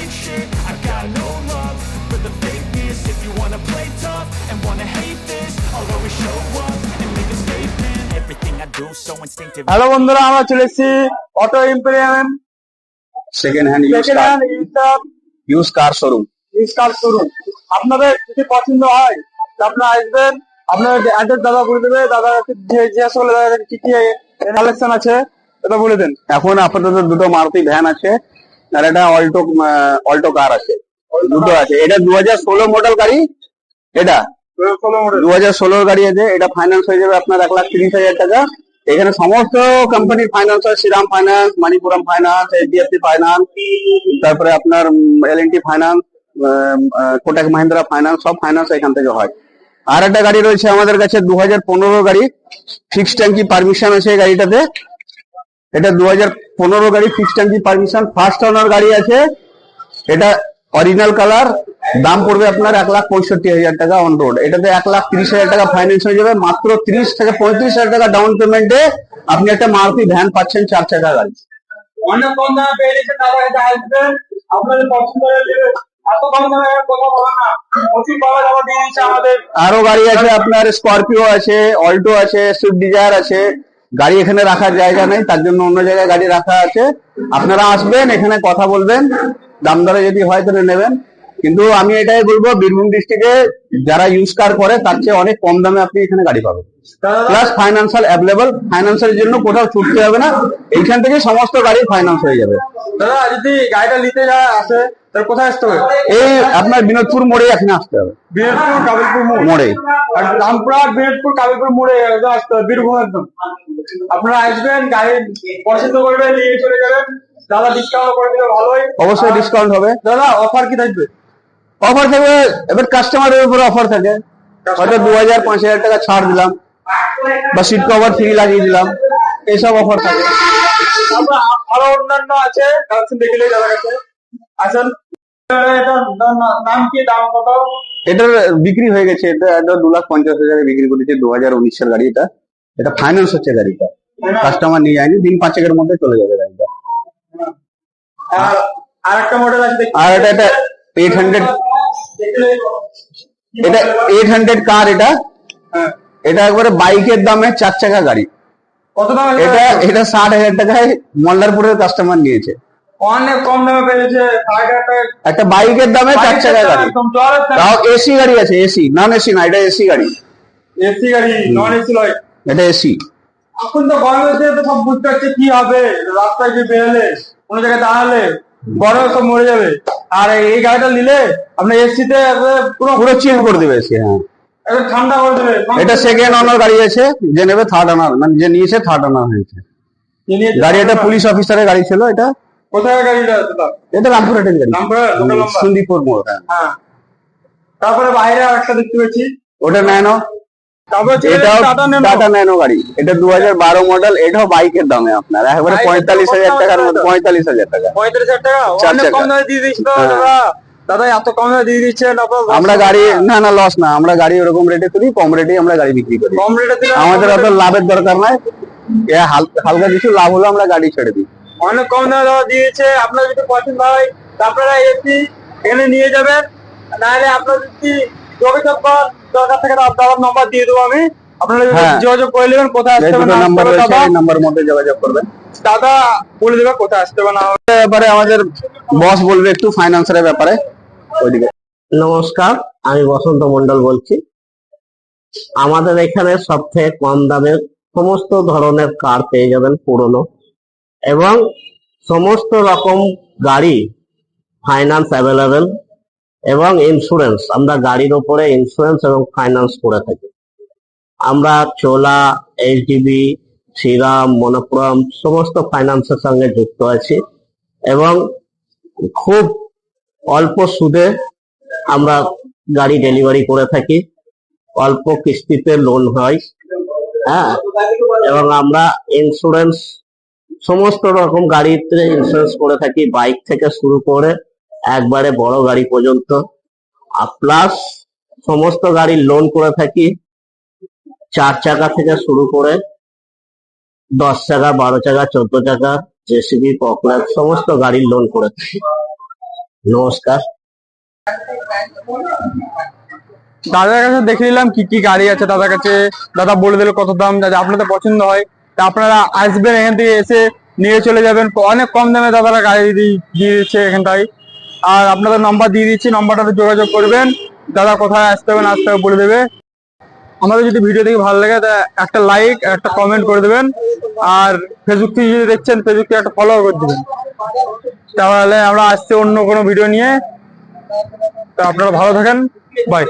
take shit. I got no love for the fakeness. If you wanna play tough and wanna hate this I'll always show up and make a statement. Everything I do so instinctive. Hello বন্ধুরা আমরা চলে এসেছি Auto Imperium second hand use car use use car showroom car showroom আপনাদের যদি পছন্দ হয় তো আপনারা আসবেন। আপনার অ্যাড্রেস দাদা বলে দেবে দাদা জিজ্ঞাসা করলে দাদা কি কি কালেকশন আছে এটা বলে দেন। এখন আপাতত দুটো মারুতি ভ্যান আছে। আর একটা অল্টো অল্টো কার আছে। দুটো আছে। এটা দু হাজার ষোলো মডেল গাড়ি। এটা? দু হাজার ষোলোর গাড়ি আছে। এটা ফাইন্যান্স হয়ে যাবে আপনার এক লাখ তিরিশ হাজার টাকা। এখানে সমস্ত কোম্পানির ফাইন্যান্স হয়। Shriram finance Manappuram finance HDFC finance তারপরে আপনার L and T finance Kotak Mahindra finance সব ফাইন্যান্স এখান থেকে হয়। আর একটা গাড়ি রয়েছে আমাদের কাছে দু হাজার পনেরো গাড়ি। ফিক্সড ট্যাঙ্কি পারমিশন আছে এই গাড়িটাতে? এটা দু হাজার পনেরো গাড়ি ফিক্সড ট্যাঙ্কি পারমিশন ফার্স্ট ওনার গাড়ি আছে। এটা অরিজিনাল কালার দাম পড়বে আপনার এক লাখ পঁয়ষট্টি হাজার টাকা অন রোড এটাতে এক লাখ তিরিশ হাজার টাকা ফাইন্যান্স হয়ে যাবে। মাত্র তিরিশ থেকে পঁয়ত্রিশ হাজার টাকা ডাউন পেমেন্টে আপনি একটা মারুতি ভ্যান পাচ্ছেন চার চাকা গাড়ি। অনেক কম দামে পেয়ে গেছে দাদা এটা আসবেন আপনাদের পছন্দ এত কম দামে কথা বলা না। প্রচুর পাওয়া যাওয়া দিয়ে দিচ্ছে আমাদের। আরও গাড়ি আছে আপনার স্করপিও আছে অল্টো আছে সুইফট ডিজায়ার আছে। গাড়ি এখানে রাখার জায়গা নেই তার জন্য অন্য জায়গায় গাড়ি রাখা আছে। আপনারা আসবেন এখানে কথা বলবেন দাম দরে যদি হয় তাহলে নেবেন। কিন্তু আমি এটাই বলব বীরভূম ডিস্ট্রিক্টে যারা ইউজ কার করে তার চেয়ে অনেক কম দামে আপনি এখানে গাড়ি পাবেন। প্লাস ফাইন্যান্সিয়াল অ্যাভেলেবল ফাইন্যান্সের জন্য কোথাও ছুটতে হবে না এইখান থেকে সমস্ত গাড়ি ফাইন্যান্স হয়ে যাবে। দাদা যদি গাড়িটা নিতে যা আসে তাহলে কোথায় আসতে হবে? এই আপনার বিনোদপুর মোড়ে এখানে আসতে হবে। বিরোধপুর কাবিলপুর মোড়ে? আর রামপুরহাট বিরোধপুর কাবিলপুর মোড়ে আসতে হবে বীরভূম একদম। আপনারা আসবেন গাড়ি পছন্দ করবেন নিয়ে চলে যাবেন। দাদা ডিসকাউন্ট করে দিলে ভালোই। অবশ্যই ডিসকাউন্ট হবে। দাদা অফার কি থাকবে? অফার থাকবে এবার কাস্টমারের উপর অফার থাকে। হয়তো দু হাজার পাঁচ হাজার টাকা ছাড় দিলাম বা সিট কভার ফ্রি লাগিয়ে দিলাম এইসব অফার থাকে। আরও অন্যান্য আছে কালেকশন দেখে নেই দাদার কাছে। আসেন। নাম কি দাম কত? এটার বিক্রি হয়ে গেছে এটা এটা দু লাখ পঞ্চাশ হাজারে বিক্রি করেছে দু হাজার উনিশের গাড়ি এটা। এটা ফাইন্যান্স হচ্ছে গাড়িটা। কাস্টমার নিয়ে যায়নি দিন পাঁচেকের মধ্যে চলে যাবে গাড়িটা। আর আরেকটা মডেল আছে আর এটা এটা এইট হান্ড্রেড এটা এইট হান্ড্রেড কার এটা। এটা একবারে বাইকের দামে চার চাকা গাড়ি। কত দাম এটা এটা ষাট হাজার টাকায় মল্লারপুরের কাস্টমার নিয়েছে। অনেক কম দামে পেয়েছে একটা বাইকের দামে চার চাকা গাড়ি। তাও এসি গাড়ি আছে এসি নন এসি না এটা এসি গাড়ি। এসি গাড়ি নন এসি লয়। এটা এসি এখন তো গরমের দিনে তো সব বুঝতে পারছে কি হবে। রাস্তায় যে বেরোলে কোনো জায়গায় দাঁড়ালে গরমে সব মরে যাবে। আর এই গাড়িটা নিলে আপনার এসিতে পুরো পুরো চিল করে দেবে এসি হ্যাঁ। ঠান্ডা করে দেবে। এটা সেকেন্ড অনার গাড়ি আছে যে নেবে থার্ড অনার মানে যে নিয়েছে থার্ড অনার হয়েছে। গাড়ি এটা পুলিশ অফিসারের গাড়ি ছিল এটা। কোথায় গাড়িটা এটা রামপুরহাটের গাড়ি। সন্দীপুর মোড় হ্যাঁ। হ্যাঁ। তারপরে বাইরে আর একটা দেখতে পেয়েছি ওটা এটাও টাটা ন্যানো গাড়ি। এটা দু হাজার বারো মডেল এটাও বাইকের দামে আপনার। একেবারে পঁয়তাল্লিশ হাজার টাকার মধ্যে পঁয়তাল্লিশ হাজার টাকা। পঁয়ত্রিশ হাজার টাকা? চার অনেক চাকা। কম দামে দিয়ে দিচ্ছি তো। দাদা। দাদা এত কম দিয়ে দিচ্ছেন আমরা গাড়ি না না লস না। আমরা গাড়ি ওরকম রেটে করি কম রেটে আমরা গাড়ি বিক্রি করি। কম রেটে আমাদের অত লাভের দরকার নাই। হালকা কিছু লাভ হলে আমরা গাড়ি ছেড়ে দিই। অনেক কম দামে দাদা দিয়েছে। আপনার যদি পছন্দ হয় আপনারা এসি এখানে নিয়ে যাবেন। নাহলে আপনার যদি যোগাযোগ দরকার থাকে তো দাদার নম্বর দিয়ে দেবো আমি। আপনারা হ্যাঁ। যোগাযোগ করে নেবেন কোথায় আসতে হবে দুটো না আসতে নাম্বার রয়েছে এই নাম্বারের মধ্যে যোগাযোগ করবেন। দাদা বলে দেবে কোথায় আসতে হবে না। ব্যাপারে আমাদের বস বলবে একটু ফাইন্যান্সের ব্যাপারে। ওইদিকে। নমস্কার আমি বসন্ত মন্ডল বলছি। আমাদের এখানে সব থেকে কম দামে সমস্ত ধরনের কার পেয়ে যাবেন পুরনো এবং সমস্ত রকম গাড়ি ফাইন্যান্স অ্যাভেলেবেল এবং ইন্স্যুরেন্স আমরা গাড়ির ওপরে ইন্স্যুরেন্স এবং ফাইন্যান্স করে থাকি। আমরা চোলা এইচডিবি শ্রীরাম মনপুরম সমস্ত ফাইন্যান্সের সঙ্গে যুক্ত আছি এবং খুব অল্প সুদে আমরা গাড়ি ডেলিভারি করে থাকি। অল্প কিস্তিতে লোন হয় হ্যাঁ? এবং আমরা ইন্স্যুরেন্স সমস্ত রকম গাড়িতে ইন্স্যুরেন্স করে থাকি বাইক থেকে শুরু করে একবারে বড় গাড়ি পর্যন্ত। আর প্লাস সমস্ত গাড়ির লোন করে থাকি। চার চাকা থেকে শুরু করে দশ চাকা, বারো চাকা, চোদ্দ চাকা জেসিবি পকলার সমস্ত গাড়ির লোন করে থাকি। নমস্কার। দাদার কাছে দেখে নিলাম কি কি গাড়ি আছে দাদার কাছে। দাদা বলে দিল কত দাম, যাতে আপনাদের পছন্দ হয়। তা আপনারা আসবেন এখান থেকে এসে নিয়ে চলে যাবেন। অনেক কম দামে দাদারা গাড়ি দি- দিয়ে দিচ্ছে এখানটায়। আর আপনাদের নাম্বার দিয়ে দিচ্ছি, নাম্বারটাতে যোগাযোগ করবেন। দাদা কোথায় আসতে হবে, না আসতে হবে বলে দেবে। আমাদের যদি ভিডিও দেখে ভালো লাগে, তা একটা লাইক একটা কমেন্ট করে দেবেন। আর ফেসবুক থেকে যদি দেখছেন ফেসবুক থেকে একটা ফলো করে দেবেন। তাহলে আমরা আসছি অন্য কোনো ভিডিও নিয়ে। তা আপনারা ভালো থাকেন। বাই